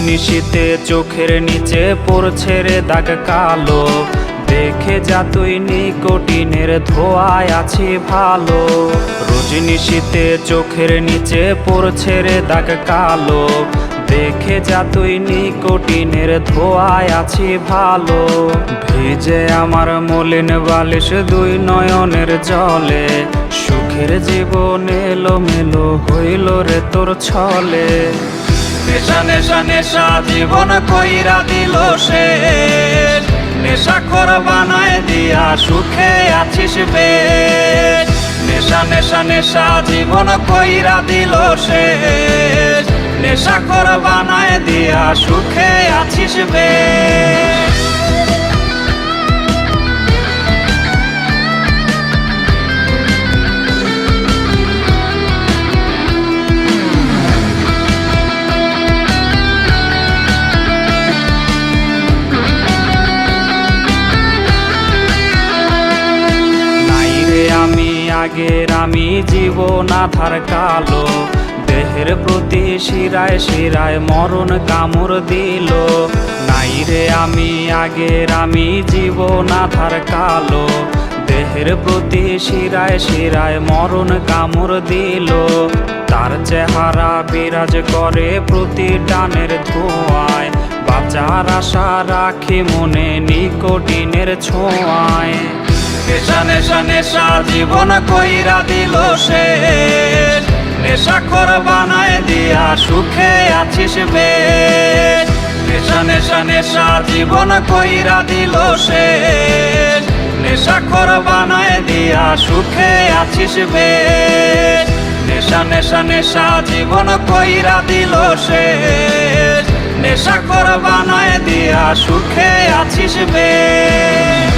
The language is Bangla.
নিশীতে চোখের নিচে পড়ছে রে দাগ কালো। দেখে যা তুই নিকোটিনের ধোয়ায় আছি ভালো। রোজ চোখের নিচে পড়ছে রে দাগ কালো। দেখে যা তুই নিকোটিনের ধোয়ায় আছি ভালো। ভিজে আমার মলিন বালিশ দুই নয়নের জলে। সুখের জীবন এলো মেলো হইল রে তোর ছলে। নেশা নেশা নেশা জীবন কইরা দিল সে। নেশা কর বানায় দিয়া সুখে আছিস বেশ। নেশা নেশা নেশা জীবন কইরা দিল সে। নেশা কর বানায় দিয়া সুখে আছিস বেশ। আগের আমি জীবন আধার কালো। দেহের প্রতি শিরায় শিরায় মরণ কামড় দিল। নাই রে আমি আগের আমি জীবন আধার কালো। দেহের প্রতি শিরায় শিরায় মরণ কামড় দিল। তার চেহারা বিরাজ করে প্রতি টানের ধোঁয়ায়। বাঁচার আশা রাখি মনে নিকটিনের ছোঁয়ায়। নেশা নেশা নেশা জীবন কইরা দিল সে। নেশা খর বানায় দিয়া সুখে আছিস বেশ নেশা নেশা নেশা জীবন কইরা দিল সে। নেশা খর বানায় দিয়া সুখে আছিস বেশ নেশা নেশা নেশা জীবন কইরা দিল সে। নেশা খর বানায় দিয়া সুখে আছিস বেশ